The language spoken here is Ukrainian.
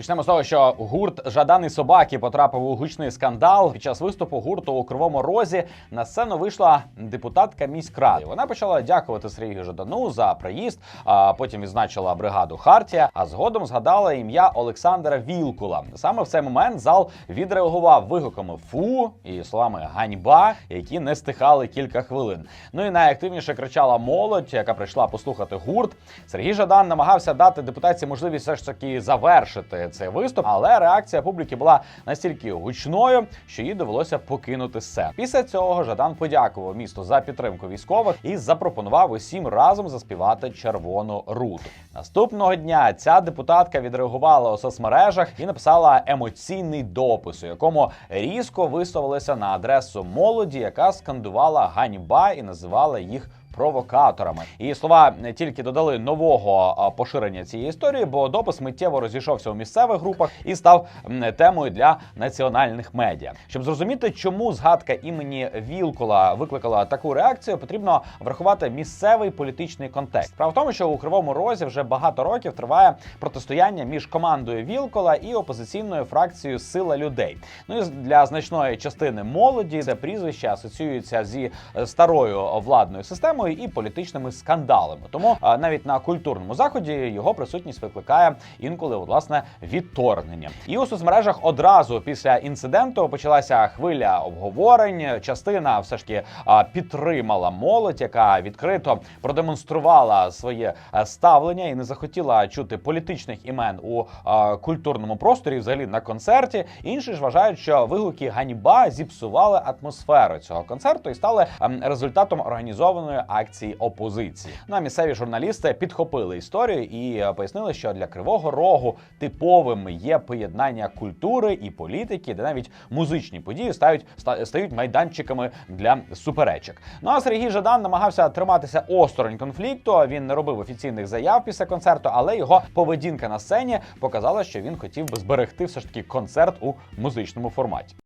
Почнемо з того, що гурт Жадан і собаки потрапив у гучний скандал. Під час виступу гурту у Кривому Розі на сцену вийшла депутатка міськради. Вона почала дякувати Сергію Жадану за приїзд, а потім відзначила бригаду Хартія. А згодом згадала ім'я Олександра Вілкула. Саме в цей момент зал відреагував вигуками фу і словами ганьба, які не стихали кілька хвилин. Ну і найактивніше кричала молодь, яка прийшла послухати гурт. Сергій Жадан намагався дати депутатці можливість все ж таки завершити цей виступ, але реакція публіки була настільки гучною, що їй довелося покинути сцену. Після цього Жадан подякував місту за підтримку військових і запропонував усім разом заспівати червону руту. Наступного дня ця депутатка відреагувала у соцмережах і написала емоційний допис, у якому різко висловилася на адресу молоді, яка скандувала ганьба і називала їх. Провокаторами її слова тільки додали нового поширення цієї історії, бо допис миттєво розійшовся у місцевих групах і став темою для національних медіа. Щоб зрозуміти, чому згадка імені Вілкула викликала таку реакцію, потрібно врахувати місцевий політичний контекст. Справа в тому, що у Кривому Розі вже багато років триває протистояння між командою Вілкола і опозиційною фракцією Сила людей. Ну і для значної частини молоді це прізвище асоціюється зі е, старою владною системою і політичними скандалами. Тому навіть на культурному заході його присутність викликає інколи власне відторгнення. І у соцмережах одразу після інциденту почалася хвиля обговорень. Частина все ж таки підтримала молодь, яка відкрито продемонструвала своє ставлення і не захотіла чути політичних імен у культурному просторі, взагалі на концерті. Інші ж вважають, що вигуки ганьба зіпсували атмосферу цього концерту і стали ем, результатом організованої акції опозиції. Ну а місцеві журналісти підхопили історію і е, пояснили, що для кривого рогу типовим є поєднання культури і політики, де навіть музичні події стають стають майданчиками для суперечок. Ну а Сергій Жадан намагався триматися осторонь конфлікту. Він не робив офіційних заяв після концерту, але його поведінка на сцені показала, що він хотів би зберегти все ж таки концерт у музичному форматі.